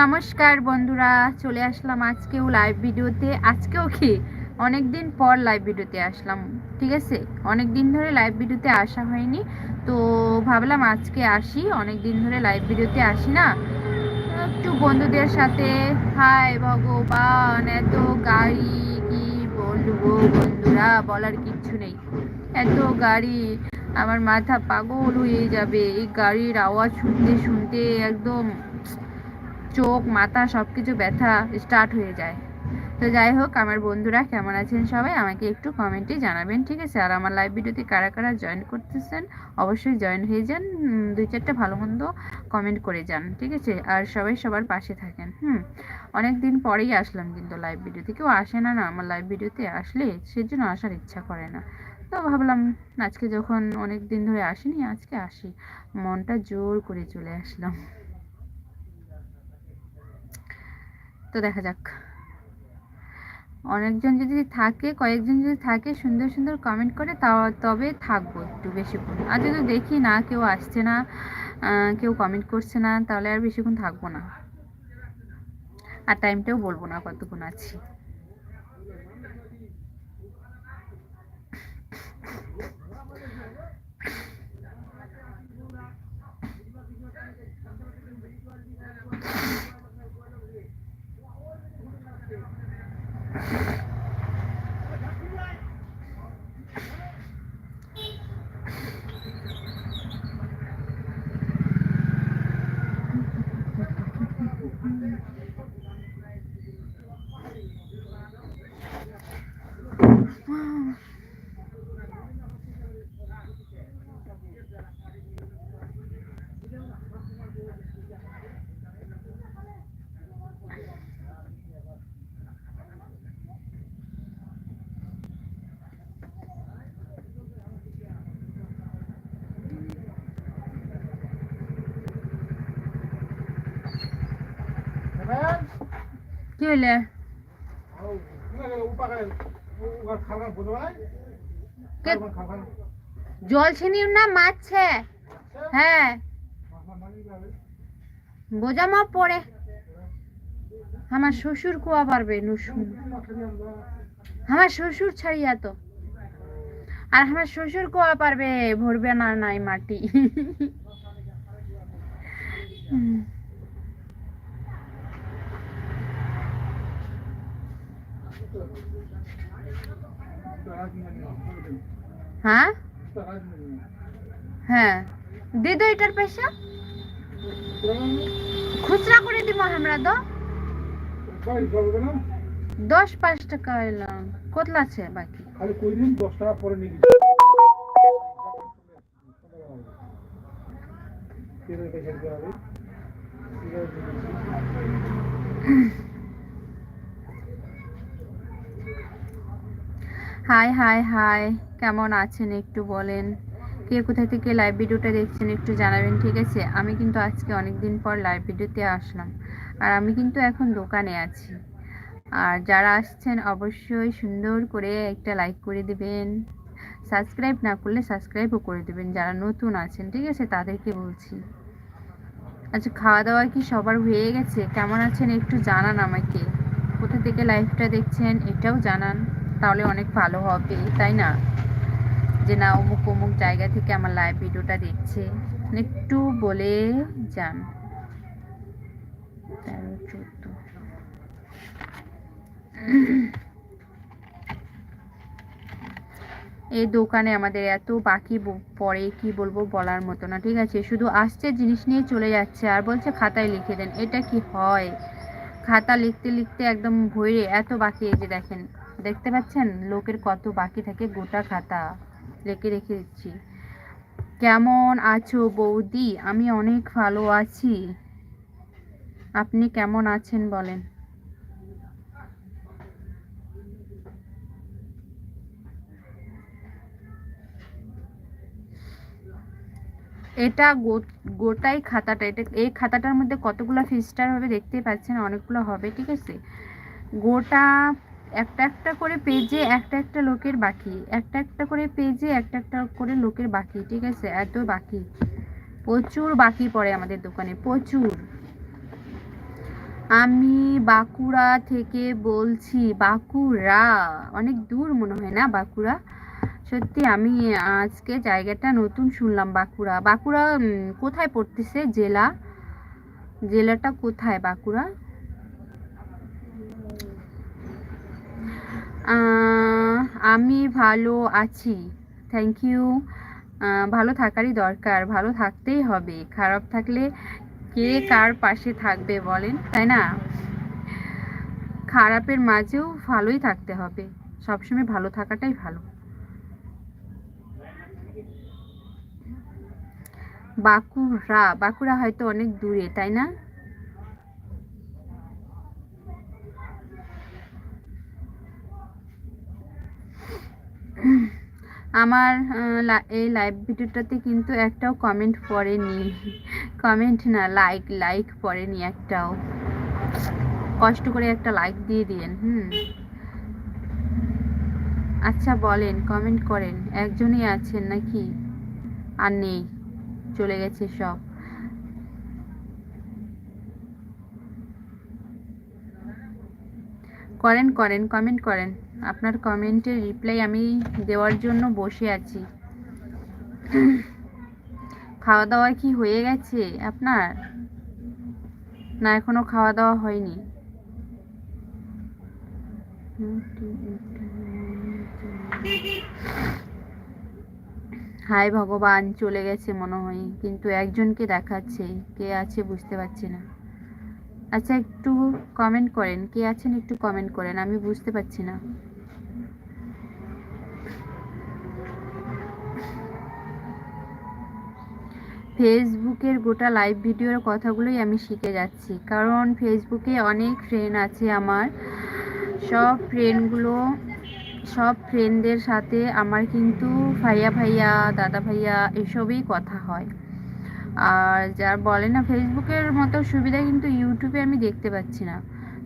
নমস্কার বন্ধুরা, চলে আসলাম আজকেও লাইভ ভিডিওতে। আজকেও কি? অনেকদিন পর লাইভ ভিডিওতে আসলাম, ঠিক আছে? অনেক দিন ধরে লাইভ ভিডিওতে আসা হয়নি, তো ভাবলাম আজকে আসি। অনেক দিন ধরে লাইভ ভিডিওতে আসি না। একটু বন্ধুদের সাথে হাই ভগবান, এত গাড়ি কি বলব বন্ধুরা, বলার কিচ্ছু নেই। এত গাড়ি আমার মাথা পাগল হয়ে যাবে। এই গাড়ির আওয়াজ শুনতে শুনতে একদম চোখ, মাথা সব কিছু ব্যথা স্টার্ট হয়ে যায়। তো যাই হোক, আমার বন্ধুরা কেমন আছেন সবাই? আমাকে একটু কমেন্টে জানাবেন, ঠিক আছে? আর আমার লাইভ ভিডিওতে কারা কারা জয়েন করতেছেন, অবশ্যই জয়েন হয়ে যান দুই চারটা ভালো মন্দ কমেন্ট করে যান, ঠিক আছে? আর সবাই সবার পাশে থাকেন, হুম? অনেক দিন পরেই আসলাম কিন্তু লাইভ ভিডিওতে কেউ আসে না না, আমার লাইভ ভিডিওতে আসলে সেজন্য আসার ইচ্ছা করে না। তো ভাবলাম আজকে যখন অনেক দিন ধরে আসিনি, আজকে আসি। মনটা জোর করে চলে আসলাম। তো দেখা যাক। অনেকজন যদি থাকে, কয়েকজন যদি থাকে, সুন্দর সুন্দর কমেন্ট করে তা তবে থাকব একটু বেশিক্ষণ আর যদি দেখি না, কেউ আসছে না কেউ কমেন্ট করছে না, তাহলে আর বেশিক্ষণ থাকব না। আর টাইমটাও বলব না কতক্ষণ আছি। কি জল ছিনিও না, মারছে। হ্যাঁ। বোঝা মাপ পড়ে আমার শ্বশুর কুয়া পারবে নুসুন আমার শ্বশুর ছাড়িয়া তো। আর আমার শ্বশুর কুয়া পারবে, ভরবে না নাই মাটি। হ্যাঁ? হ্যাঁ। দে দো এটার পয়সা খুচরা করে দিব আমরা তো। দশ পাঁচ টাকা এলাম কতলা আছে বাকি? টাকা পরে নিয়ে হাই হাই হাই কেমন আছেন একটু বলেন? কে কোথা থেকে লাইভ ভিডিওটা দেখছেন একটু জানাবেন, ঠিক আছে? আমি কিন্তু আজকে অনেক দিন পর লাইভ ভিডিওতে আসলাম। আর আমি কিন্তু এখন দোকানে আছি। আর যারা আসছেন অবশ্যই সুন্দর করে একটা লাইক করে দেবেন। সাবস্ক্রাইব না করলে সাবস্ক্রাইবও করে দেবেন। যারা নতুন আছেন, ঠিক আছে? তাদেরকে বলছি। আচ্ছা খাওয়া দাওয়া কি সবার হয়ে গেছে? কেমন আছেন একটু জানান আমাকে। কোথা থেকে লাইভটা দেখছেন, এটাও জানান। তাহলে অনেক ভালো হবে, তাই না? যে না, অমুক অমুক জায়গা থেকে আমার লাইভ ভিডিওটা দেখছে। একটু বলে যান। এই দোকানে আমাদের এত বাকি পরে কি বলব বলার মতো না, ঠিক আছে? শুধু আসছে জিনিস নিয়ে চলে যাচ্ছে আর বলছে খাতায় লিখে দেন। এটা কি হয়? খাতা লিখতে লিখতে একদম ভরে এত বাকি এই যে দেখেন দেখতে পাচ্ছেন? লোকের কত বাকি থাকে, গোটা খাতা রেখে রেখে দিচ্ছি। কেমন আছো বৌদি? আমি অনেক ভালো আছি। আপনি কেমন আছেন বলেন? এটা গোটাই খাতাটা, এটা এই খাতাটার মধ্যে কতগুলো ফিস্টার হবে দেখতেই পাচ্ছেন, অনেকগুলো হবে, ঠিক আছে? গোটা একটা একটা করে পেজে একটা একটা লোকের বাকি, একটা একটা করে পেজে একটা একটা করে লোকের বাকি, ঠিক আছে? এত বাকি। প্রচুর বাকি পড়ে আমাদের দোকানে, প্রচুর। আমি বাঁকুড়া থেকে বলছি, বাঁকুড়া। অনেক দূর মনে হয় না বাঁকুড়া? সত্যি, আমি আজকে জায়গাটা নতুন শুনলাম বাঁকুড়া। বাঁকুড়া কোথায় পড়তেছে জেলা? জেলাটা কোথায় বাঁকুড়া? আমি ভালো আছি। থ্যাংক ইউ ভালো থাকারই দরকার, ভালো থাকতেই হবে। খারাপ থাকলে কে কার পাশে থাকবে বলেন, তাই না? খারাপের মাঝেও ভালোই থাকতে হবে। সবসময় ভালো থাকাটাই ভালো। বাঁকুড়া বাঁকুড়া হয়তো অনেক দূরে, তাই না? আমার এই লাইভ ভিডিওটাতে কিন্তু একটাও কমেন্ট পড়েনি। কমেন্ট না লাইক লাইক পড়েনি একটাও। কষ্ট করে একটা লাইক দিয়ে দিয়েন, হুম। আচ্ছা বলেন কমেন্ট করেন। একজনই আছেন নাকি? আর নেই, চলে গেছে সব। করেন করেন কমেন্ট করেন। আপনার কমেন্টের রিপ্লাই আমি দেওয়ার জন্য বসে আছি। খাওয়া দাওয়া কি হয়ে গেছে আপনার? না, এখনও খাওয়া দাওয়া হয়নি। হায় ভগবান, চলে গেছে মনে হয়, কিন্তু একজনকে দেখাচ্ছে, কে আছে বুঝতে পারছি না। আচ্ছা একটু কমেন্ট করেন, কে আছেন একটু কমেন্ট করেন, আমি বুঝতে পারছি না। ফেসবুকের গোটা লাইভ ভিডিওর কথাগুলোই আমি শিখে যাচ্ছি। কারণ ফেসবুকে অনেক ফ্রেন্ড আছে আমার। সব ফ্রেন্ডগুলো সব ফ্রেন্ডদের সাথে আমার কিন্তু ভাইয়া ভাইয়া, দাদা ভাইয়া এসবই কথা হয়। আর যার বলে না ফেসবুকের মতো সুবিধা কিন্তু ইউটিউবে আমি দেখতে পাচ্ছি না।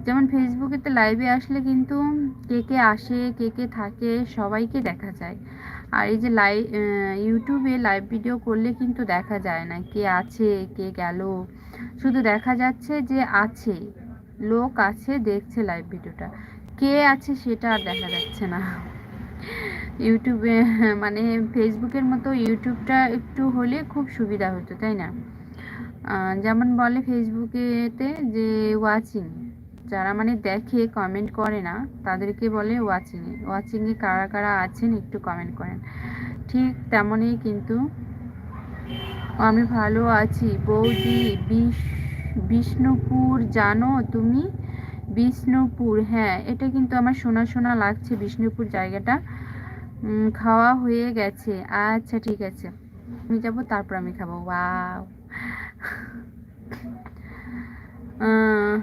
যেমন ফেসবুকেতে লাইভে আসলে কিন্তু কে কে আসে, কে কে থাকে সবাইকে দেখা যায়। আর এই যে লাইভ ইউটিউবে লাইভ ভিডিও করলে কিন্তু দেখা যায় না কে আছে, কে গেল। শুধু দেখা যাচ্ছে যে আছে, লোক আছে, দেখছে লাইভ ভিডিওটা কে আছে সেটা আর দেখা যাচ্ছে না। ইউটিউবে মানে ফেসবুকের মতো ইউটিউবটা একটু হলে খুব সুবিধা হতো, তাই না? যেমন বলে ফেসবুকেতে যে ওয়াচিং যারা মানে দেখে কমেন্ট করে না তাদেরকে বলে ওয়াচিং ওয়াচিংয়ে কারা কারা আছেন একটু কমেন্ট করেন। ঠিক তেমনই কিন্তু আমি ভালো আছি। বৌদি বিষ্ণুপুর জানো তুমি? বিষ্ণুপুর হ্যাঁ এটা কিন্তু আমার শোনা শোনা লাগছে বিষ্ণুপুর জায়গাটা। খাওয়া হয়ে গেছে। আচ্ছা ঠিক আছে। আমি যাব তারপর আমি খাব। আহ,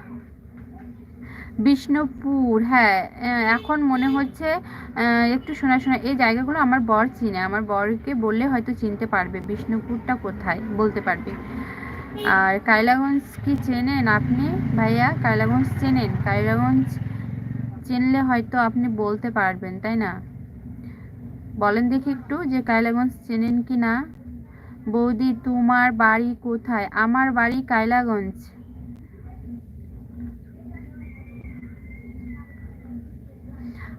বিষ্ণুপুর হ্যাঁ এখন মনে হচ্ছে একটু শোনা শোনা, এই জায়গাগুলো আমার বর চিনে, আমার বরকে বললে হয়তো চিনতে পারবে বিষ্ণুপুরটা কোথায়, বলতে পারবে। আর কাইলাগঞ্জ কি চেনেন আপনি, ভাইয়া? কাইলাগঞ্জ চেনেন? কাইলাগঞ্জ চিনলে হয়তো আপনি বলতে পারবেন, তাই না? বলেন দেখি একটু যে কাইলাগঞ্জ চেনেন কি না। বৌদি, তোমার বাড়ি কোথায়? আমার বাড়ি কাইলাগঞ্জ।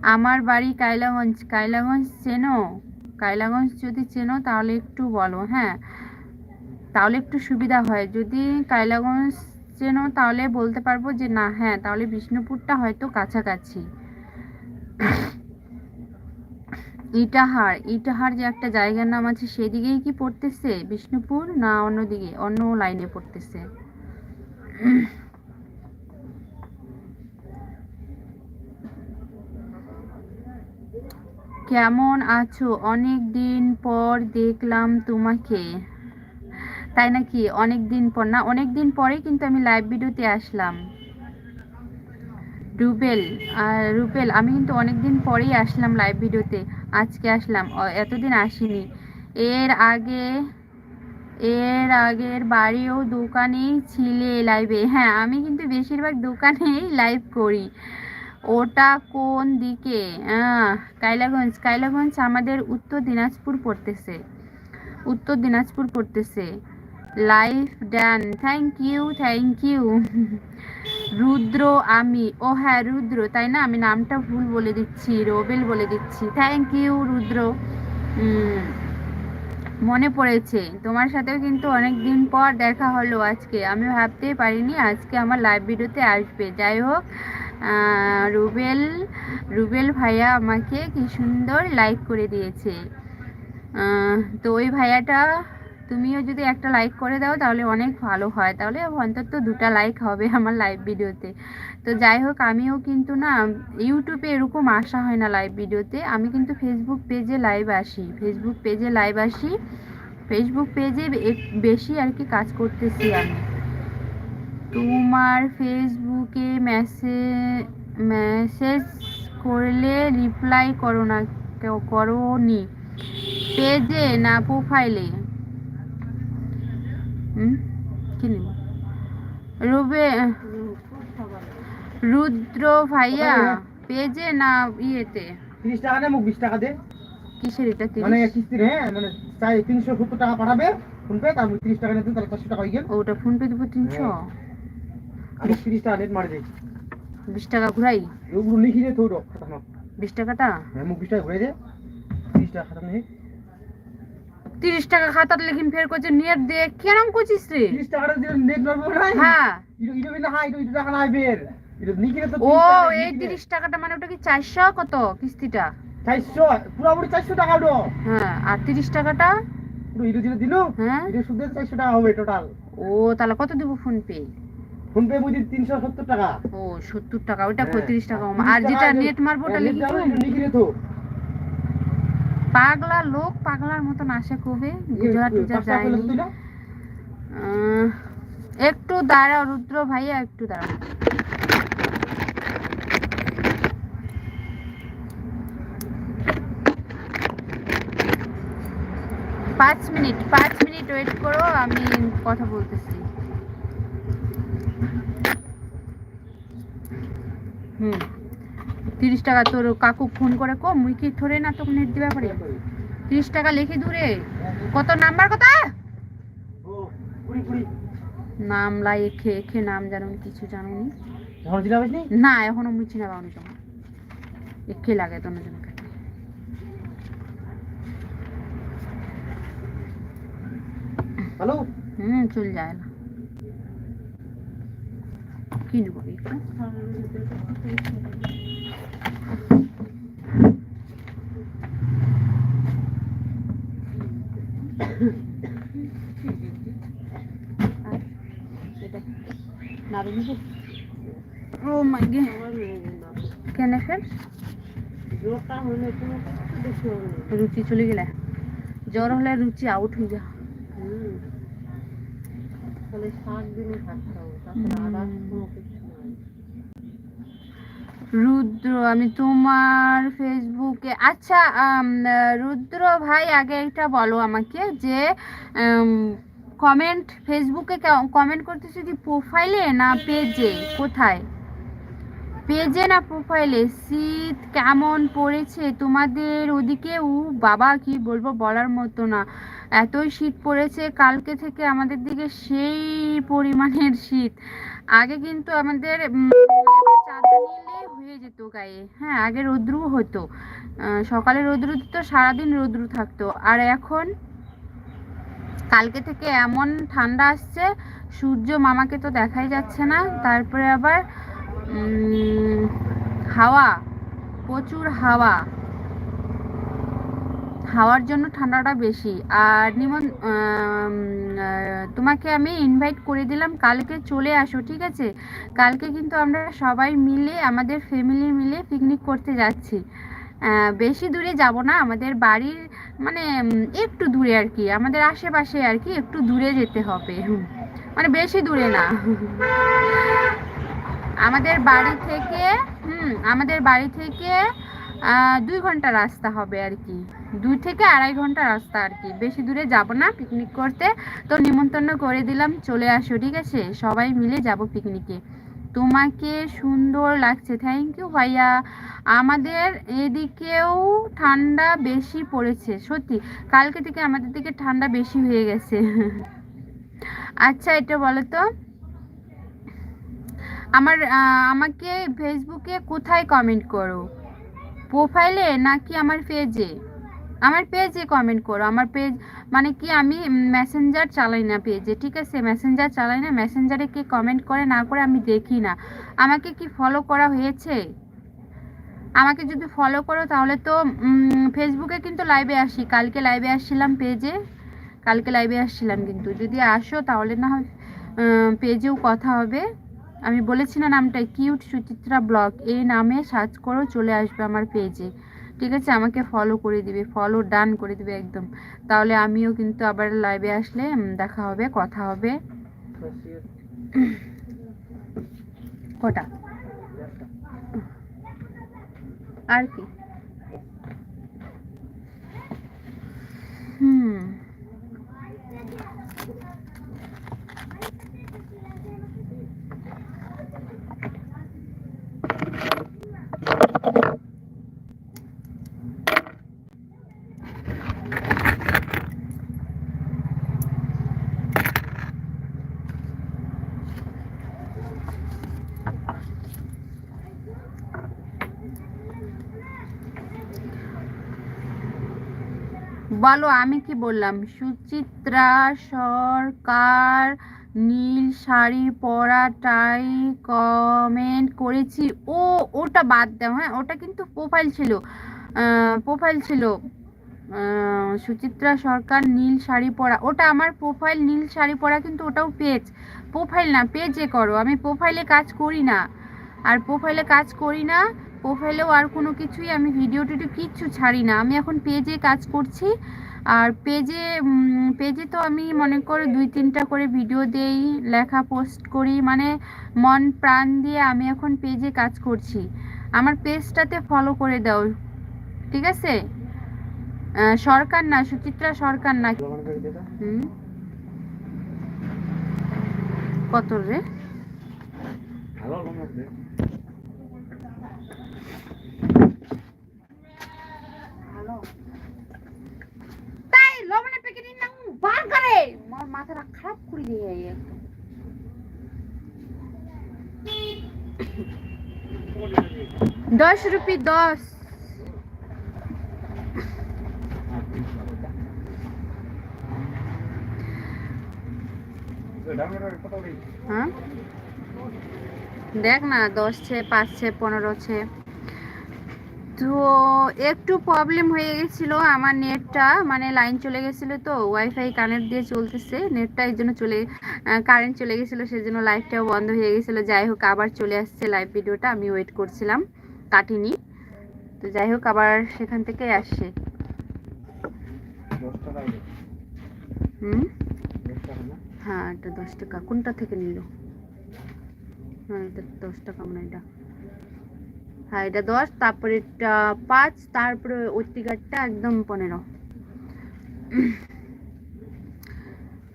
আমার বাড়ি কাইলাগঞ্জ কাইলাগঞ্জ চেনো? কাইলাগঞ্জ যদি চেনো, তাহলে একটু বলো হ্যাঁ? তাহলে একটু সুবিধা হয়। যদি কাইলাগঞ্জ চেনো, তাহলে বলতে পারব যে না হ্যাঁ তাহলে বিষ্ণুপুরটা হয়তো কাছাকাছি। ইটাহার। ইটাহার যে একটা জায়গার নাম আছে, সেদিকেই কি পড়তেছে বিষ্ণুপুর না অন্যদিকে? অন্য লাইনে পড়তেছে। কেমন আছো? অনেক দিন পর দেখলাম তোমাকে। তাই নাকি? অনেক দিন পর না অনেক দিন পরে কিন্তু আমি লাইভ ভিডিওতে আসলাম। রুবেল আর রুবেল, আমি কিন্তু অনেক দিন পরেই আসলাম লাইভ ভিডিওতে। আজকে আসলাম। এতদিন আসিনি। এর আগে, এর আগের বাড়িও দোকানেই ছিলে লাইভে হ্যাঁ আমি কিন্তু বেশিরভাগ দোকানেই লাইভ করি। ওটা কোন দিকে? কাইলাগঞ্জ কাইলাগঞ্জ আমাদের উত্তর দিনাজপুর পড়তেছে। উত্তর দিনাজপুর পড়তেছে। Life Dan thank you thank you Rudra, আমি। ও হ্যাঁ রুদ্র। তাই না? আমি নামটা ভুল বলে দিচ্ছি, রোবেল বলে দিচ্ছি। Thank you Rudra. মনে পড়েছে। তোমার সাথেও কিন্তু অনেক দিন পর দেখা হলো আজকে। আমি ভাবতেই পারিনি আজকে আমার লাইভ ভিডিওতে আসবে। যাই হোক রুবেল রুবেল ভাইয়া আমাকে কি সুন্দর লাইক করে দিয়েছে। তো ওই ভাইয়াটা তুমিও যদি একটা লাইক করে দাও তাহলে অনেক ভালো হয়। তাহলে অন্তত দুটা লাইক হবে আমার লাইভ ভিডিওতে তো যাই হোক, আমিও কিন্তু না ইউটিউবে এরকম আসা হয় না লাইভ ভিডিওতে আমি কিন্তু ফেসবুক পেজে লাইভ আসি। ফেসবুক পেজে লাইভ আসি। ফেসবুক পেজে বেশি আর কি কাজ করতেছি আমি। তোমার ফেসবুকে মেসেজ মেসেজ করলে রিপ্লাই করো না করো নি পেজে না প্রোফাইলে কি নিব? রুবে রুদ্র ভাইয়া পেজে না ইয়েতে? টাকা দে মুখ বিশ টাকা দে। কিসের এটা মানে তিরিশ কিস্তির হ্যাঁ মানে চাই টাকা পাঠাবে ফোন পে তার তিরিশ টাকা নিতে তাহলে চারশো টাকা হয়ে গেল। ওটা ফোন পে দেবো তিনশো? হ্যাঁ। আমি তিরিশ টাকা নেট মারি দিই বিশ টাকা ঘুরাই? ওগুলো লিখি দে তোর খাতানো বিশ টাকাটা? হ্যাঁ মুখ বিশ টাকা ঘুরে দে। তিরিশ টাকা খাতানো নেই তিরিশ টাকা খাতার লেখিন ফের করছে নেট দে কেরম করছিস রে? তিরিশ টাকাটা দিয়ে নেট মারবো না হ্যাঁ। ইটো ইটো বিনা হ্যাঁ ইটো ইটো টাকা নাই বের। ইটো নিকিরে তো ও এই তিরিশ টাকাটা মানে ওটা কি চারশো কত কিস্তিটা? চারশো পুরোপুরি চারশো টাকা ওটো। হ্যাঁ আর তিরিশ টাকাটা? পুরো ইটো দিলে দিল। হ্যাঁ। ইটো চারশো টাকা হবে টোটাল ও তাহলে কত দেবো ফোন পে ফোন পে বুঝি তিনশো সত্তর টাকা। ও সত্তর টাকা ওইটা হ্যাঁ। পঁয়ত্রিশ টাকা। আর যেটা নেট মারবো ওটা হ্যাঁ, লিখি লিখিরে তো পাগলা লোক পাগলার মতন আসে কবে? গুজরাট যায়নি। একটু দাঁড়াও রুদ্র ভাইয়া একটু দাঁড়াও। পাঁচ মিনিট পাঁচ মিনিট ওয়েট করো আমি কথা বলতেছি। হুম। তিরিশ টাকা তোর কাকু ফোন করে কো মুই কি থরে না তোকে নেট দিবা পারে? তিরিশ টাকা লিখে দূরে। কত নাম্বার কত। নাম লাই এখে এখে নাম জানুন কিছু জানুনি? না। এখনও মুই চিনা পাওনি জমা এখে লাগে তো না জন হ্যালো? হুম চল যায় না। কি নেব একটু ও মাই গে কেন ফের রুচি চলে গেলে। জ্বর হলে রুচি আউট হয়ে যা রুদ্র, আমি তোমার ফেসবুকে আচ্ছা রুদ্র ভাই, আগে এটা বলো আমাকে যে কমেন্ট ফেসবুকে কমেন্ট করতেছি কি প্রোফাইলে না পেজে কোথায়? পেজে না প্রোফাইলে শীত কেমন পড়েছে? তোমাদের ওদিকে? উ বাবা, কি বলব বলার মতো না। এতই শীত পড়েছে, কালকে থেকে আমাদের দিকে সেই পরিমাণের শীত। আগে কিন্তু আমাদের হয়ে যেত গায়ে। হ্যাঁ আগে রৌদ্রু হতো। সকালে রৌদ্রু তো সারাদিন রৌদ্রু থাকতো। আর এখন? কালকে থেকে এমন ঠান্ডা আসছে, সূর্য মামাকে তো দেখাই যাচ্ছে না। তারপরে আবার হাওয়া, প্রচুর হাওয়া। হাওয়ার জন্য ঠান্ডাটা বেশি। আর নিমন তোমাকে আমি ইনভাইট করে দিলাম, কালকে চলে আসো, ঠিক আছে? কালকে কিন্তু আমরা সবাই মিলে, আমাদের ফ্যামিলি মিলে পিকনিক করতে যাচ্ছি। বেশি দূরে যাব না, আমাদের বাড়ির মানে একটু দূরে আর কি, আমাদের আশেপাশে আর কি, একটু দূরে যেতে হবে। মানে বেশি দূরে না। আমাদের বাড়ি থেকে, হুম, আমাদের বাড়ি থেকে দুই ঘণ্টা রাস্তা হবে আর কি। দুই থেকে আড়াই ঘণ্টা রাস্তা আর কি। বেশি দূরে যাব না পিকনিক করতে। তো নিমন্ত্রণ করে দিলাম, চলে আসো, ঠিক আছে? সবাই মিলে যাব পিকনিকে তোমাকে সুন্দর লাগছে। থ্যাংক ইউ ভাইয়া। আমাদের এদিকেও ঠান্ডা বেশি পড়েছে, সত্যি। কালকে থেকে আমাদের দিকে ঠান্ডা বেশি হয়ে গেছে। আচ্ছা এটা বলো তো। আমার আমাকে ফেসবুকে কোথায় কমেন্ট করো? প্রোফাইলে নাকি আমার পেজে আমার পেজে কমেন্ট করো। আমার পেজ মানে কি আমি মেসেঞ্জার চালাই না পেজে ঠিক আছে? মেসেঞ্জার চালাই না মেসেঞ্জারে কে কমেন্ট করে না করে আমি দেখি না। আমাকে কি ফলো করা হয়েছে? আমাকে যদি ফলো করো তাহলে তো ফেসবুকে কিন্তু লাইভে আসি। কালকে লাইভে আসছিলাম পেজে কালকে লাইভে আসছিলাম কিন্তু। যদি আসো তাহলে না পেজেও কথা হবে। আমি বলেছি না নামটা কিউট সুচিত্রা ব্লগ এই নামে সার্চ করো চলে আসবে আমার পেজে ঠিক আছে? আমাকে ফলো করে দিবে ফলো ডান করে দিবে একদম। তাহলে আমিও কিন্তু আবার লাইভে আসলে দেখা হবে, কথা হবে। কটা? আর কি? হুম। বলো, আমি কি বললাম? সুচিত্রা সরকার নীল শাড়ি পরাটাই কমেন্ট করেছি। ও, ওটা বাদ দাও হ্যাঁ ওটা কিন্তু প্রোফাইল ছিল। প্রোফাইল ছিল। সুচিত্রা সরকার নীল শাড়ি পরা, ওটা আমার প্রোফাইল নীল শাড়ি পরা কিন্তু ওটাও পেজ প্রোফাইল না পেজে করো। আমি প্রোফাইলে কাজ করি না। আর প্রোফাইলে কাজ করি না প্রোফাইলেও আর কোনো কিছুই আমি ভিডিও টিডিও কিচ্ছু ছাড়ি না। আমি এখন পেজে কাজ করছি। আর পেজে পেজে তো আমি মনে করে দুই, তিনটা করে ভিডিও দেই, লেখা পোস্ট করি। মানে মন, প্রাণ দিয়ে আমি এখন পেজে কাজ করছি। আমার পেজটাতে ফলো করে দাও। ঠিক আছে? সরকার না, সুচিত্রা সরকার না। কত রে তাই লবণের প্যাকেট না বার করে আমার মাথাটা খারাপ করে দিয়ে একদম। দশ রুপি, দশ। হ্যাঁ? দেখ না, দশ ছে, পাঁচ ছে, পনেরো ছে। তো একটু প্রবলেম হয়ে গেছিল আমার নেটটা মানে লাইন চলে গেছিল তো ওয়াইফাই কানেক্ট দিয়ে চলতেছে নেটটা এই জন্য চলে কারেন্ট চলে গেছিল সেজন্য লাইভটাও বন্ধ হয়ে গেছিল। যাই হোক আবার চলে আসছে লাইভ ভিডিওটা আমি ওয়েট করছিলাম কাটিনি। তো যাই হোক আবার সেখান থেকে আসছে। হুম? হ্যাঁ এটা দশ টাকা কোনটা থেকে নিল? হ্যাঁ এটা দশ টাকা মানে এটা। হ্যাঁ এটা দশ তারপরে পাঁচ, তারপরে অতিকারটা একদম পনেরো।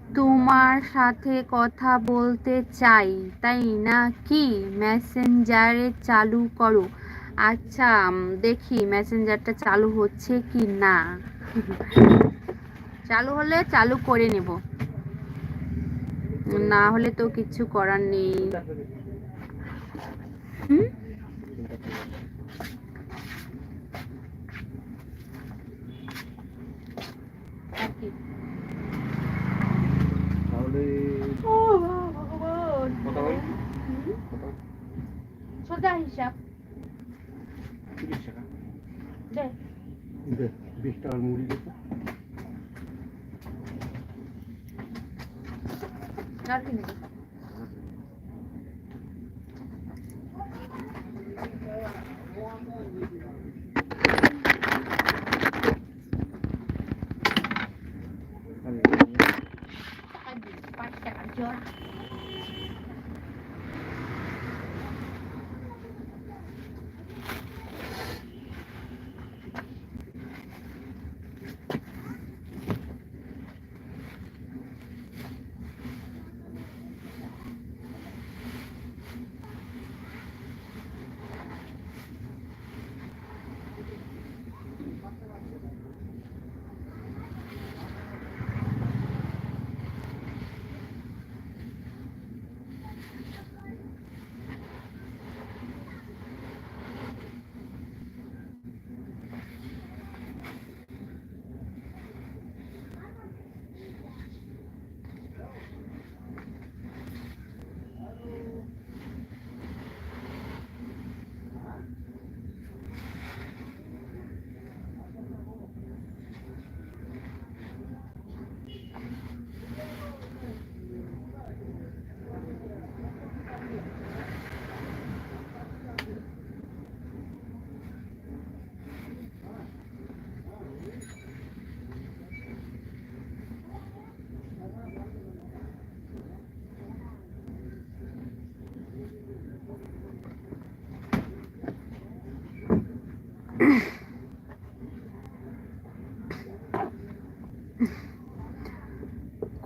তোমার সাথে কথা বলতে চাই, তাই না কি? মেসেঞ্জারে চালু করো। আচ্ছা দেখি মেসেঞ্জারটা চালু হচ্ছে কি না? চালু হলে চালু করে নেব। না হলে তো কিছু করার নেই। হুম আর কি? তাহলে ও ভগবান কত হয়? হুম? কত? সোজা হিসাব তিরিশ টাকা। দে। দে বিশ টাকার মুড়ি দে আর কি নেবে? টাকা দিই পাঁচ টাকার জোড়া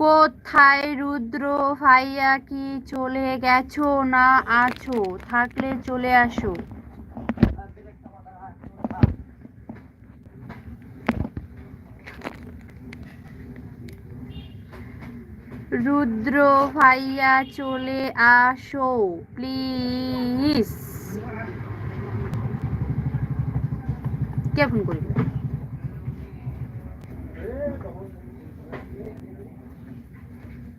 কোথায় রুদ্র ভাইয়া কি চলে গেছো না আছো? থাকলে চলে আসো। রুদ্র ভাইয়া চলে আসো, প্লিজ। কে ফোন করবে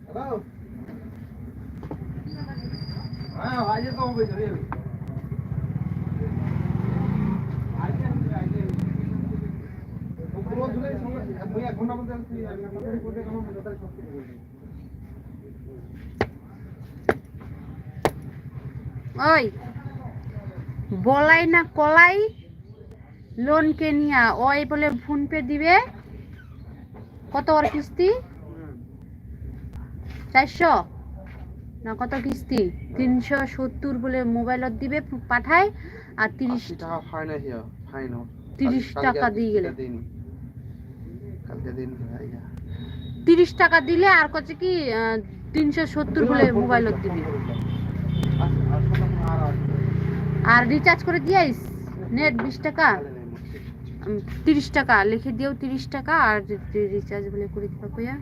হ্যালো হ্যাঁ আজকে তো হবে রে এক ঘণ্টা মধ্যে তুই এক ঘণ্টা করে আমার মধ্যে তাই সব কিছু বলবি ওই বলাই না কলাই লোন কে নিয়া ওই বলে ফোন পে দিবে কত ওর কিস্তি চারশো না কত কিস্তি তিনশো সত্তর বলে মোবাইলত দিবে পাঠায় আর তিরিশ টাকা ফাইন আছে ফাইন তিরিশ টাকা দিয়ে গেলে তিরিশ টাকা দিলে আর কত কি তিনশো সত্তর বলে মোবাইলত দিবে আর রিচার্জ করে দিয়াইস? নেট বিশ টাকা। তিরিশ টাকা। লিখে দিও তিরিশ টাকা আর রিচার্জ বলে করে দিবা কইয়া।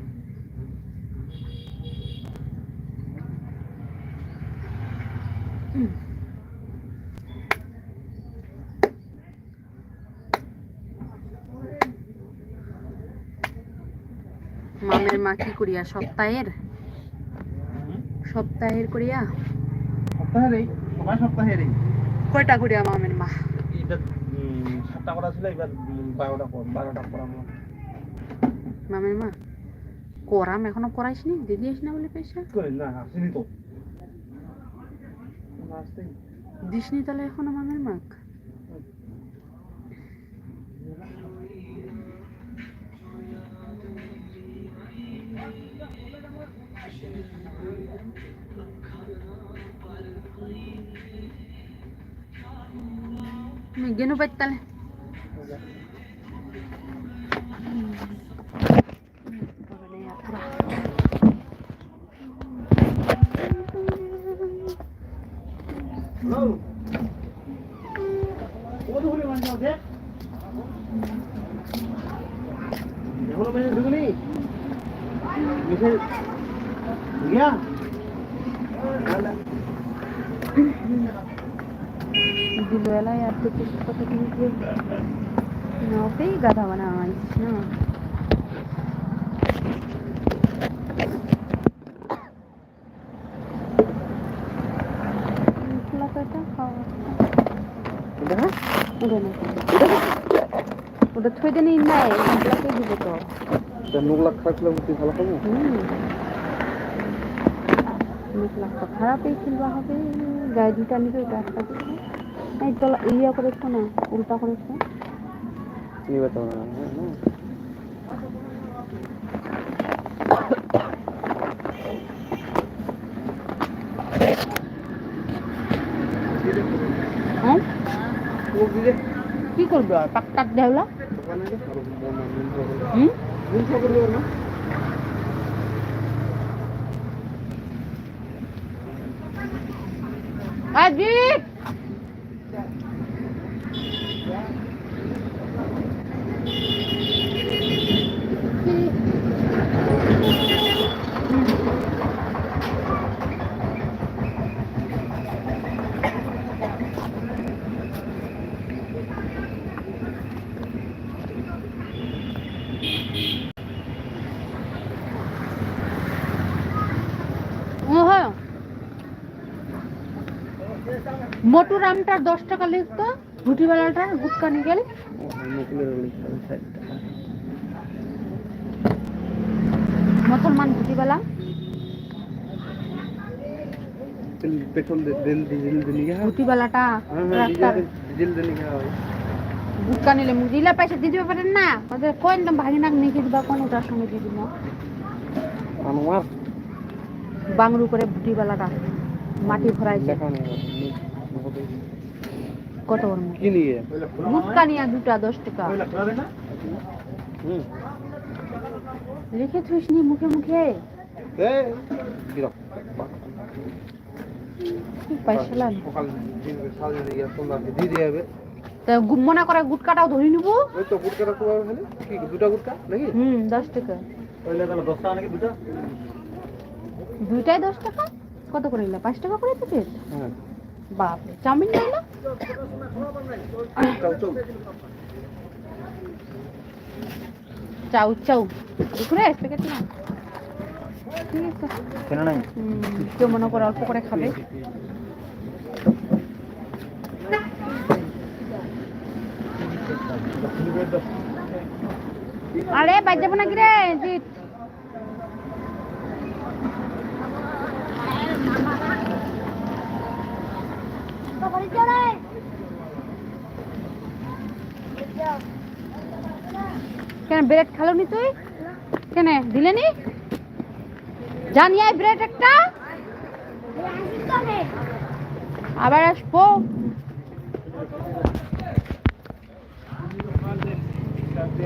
মামের মা কি করিয়া? সপ্তাহের? সপ্তাহের করিয়া? সপ্তাহে সবাই সপ্তাহে রে কয়টা করিয়া মামের মা? এটা সাতটা করা ছিল এবার বারোটা বারোটা করা মামের মা করাম এখনও করাইসনি? দিদিস না বলে পয়সা করে না আসেনি তো। দিসনি তাহলে এখনও মামের মাক? তুমি গেনু পাই তাহলে হ্যালো কত হলে মানে আছে এখনও মেসেজ ঢুকুনি মেসেজ গিয়া দিলওয়ালা আর তো কিছু কথা কিনতে না ওকেই গাধা বানা আনিস না। ওটা থই দেনি নাই দিব তো। নোংলা খারাপ লাগলে ভালো খাব হুম। মশলা তো খারাপই খেলবা হবে। গায়ে দুটা নিবে এই তলা ইয়া করেছ না উল্টা করেছ? নিবে তো না হ্যাঁ লোক দিলে কি করবে আর? পাক টাক দেওলা দোকানে যে আরও বন্ধ হুম দিন সকাল হবে না আজিব ওহ মোটু রামটার দশ টাকা লিখতো রুটিওয়ালাটার গুটকা মুসলমান পেট্রোল ডিজেল দিলি হ্যাঁ হ্যাঁ রাস্তার। ডিজেল ডিজেল দিলি গুটকা নিলে মুজিলা পয়সা দিতে পারেন না? ওদের কোন দাম ভাগি নাক নিয়ে দিবা কোন ওটার সঙ্গে দিয়ে দিব। আনোয়ার। বাংরু করে মাটি ভরাইছে। নেই কত বড় কি নিয়ে? গুটকা নিয়ে দুটা দশ টাকা। লিখে থুইস নি মুখে মুখে? মনে করে গুটকাটাও ধরে নিবো। দুটা গুটকা নাকি? হুম দশ টাকা। ওইলে তাহলে দশ টাকা নাকি দুটা? দুইটাই দশ টাকা? কত করে নিলা? পাঁচ টাকা করে প্যাকেট হ্যাঁ। বাপরে চাউমিন নাই না? চাউ চাউ। দুপুরে প্যাকেট না? ঠিক আছে। কেন নাই? কেউ মনে করে অল্প করে খাবে। আরে যাব নাকি রে জিৎ? কেন ব্রেড খালো নি তুই? কেন দিলে নি? জানি আয় ব্রেড একটা। আবার আসব।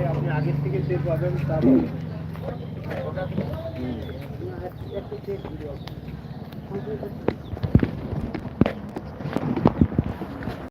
আপনি আগের থেকে চেক পাবেন তারপর